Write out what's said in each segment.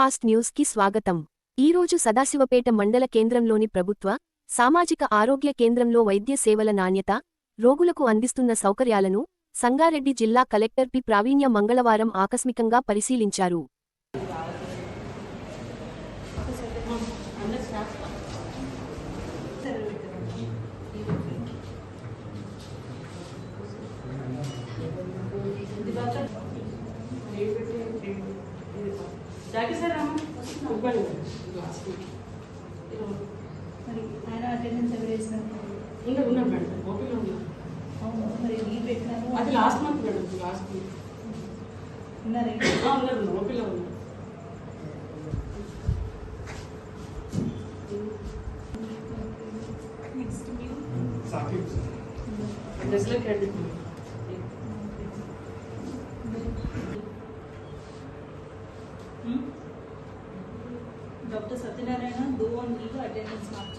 Fast న్యూస్కి స్వాగతం. ఈరోజు సదాశివపేట మండల కేంద్రంలోని ప్రభుత్వ సామాజిక ఆరోగ్య కేంద్రంలో వైద్య సేవల నాణ్యత రోగులకు అందిస్తున్న సౌకర్యాలను సంగారెడ్డి జిల్లా కలెక్టర్ పి. ప్రావీణ్య మంగళవారం ఆకస్మికంగా పరిశీలించారు. జాకి సార్ ఇవ్వండి. మరి ఆయన అటెండెన్స్ ఎవరు వేసినారు? ఉన్నారు ఉన్నారు మేడం. ఉన్నారు అవును మరి లీవ్ పెట్టినారు? అది last month madam last month. ఉన్నారా ఉన్నారు ఓకేలో ఉన్నారు. నెక్స్ట్ మీరు? డ్రెస్లో credit doctor Satyanarayana though on leave attendance mark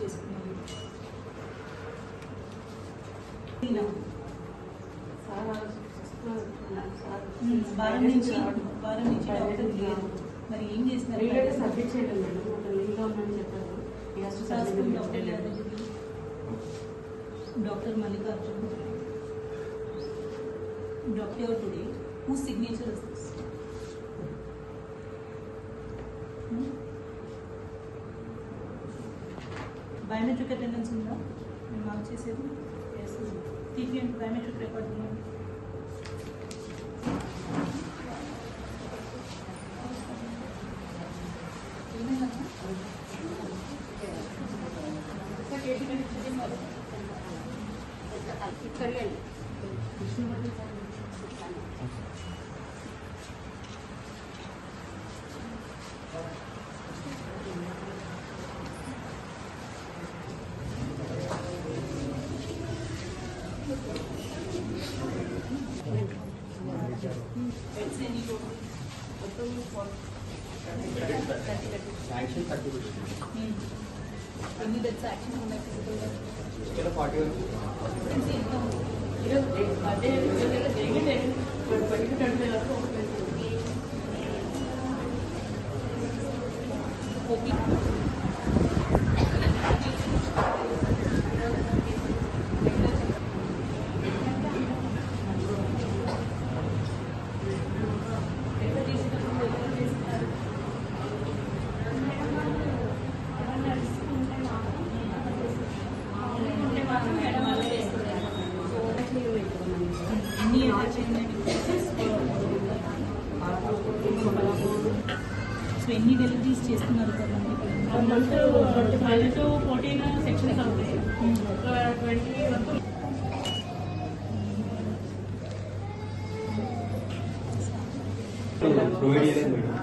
um, వారం నుంచి వారం నుంచి డాక్టర్ లేరు. మరి ఏం చేస్తున్నారు? సబ్మిట్ చేయడం మేడం. లింక్లో ఉందని చెప్పారు. Doctor Yadagiri doctor Mallikarjun. Doctor today? Who signature biometric attendance ఉందా నేను మార్క్ చేసేది Yes, ma'am. తీపియండి బయోమెట్రిక్ రికార్డ్ ఉన్నాను Thank you. तो sanction certificate. Hmm. Only that's action on that physical level. Still a party. See, no. You know, they are they they are doing it, but but you don't feel like. Okay. So ఎన్ని deliveries చేస్తున్నారు per month month five to fourteen sections అవుతాయి twenty వరకు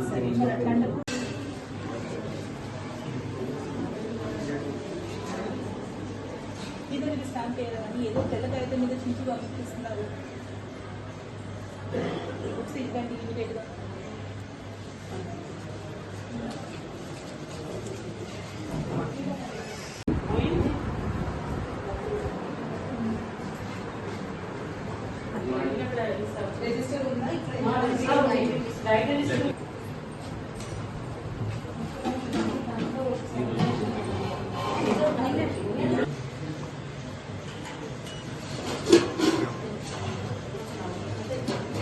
సరే మరి stamp చేయాలని ఏదో తెల్ల కాగితం మీద చూసి పంపిస్తున్నారు ఒకసారి ఇవ్వండి ఇమీడియట్గా రిజిస్టర్ ఉందా డైట్ వెరీ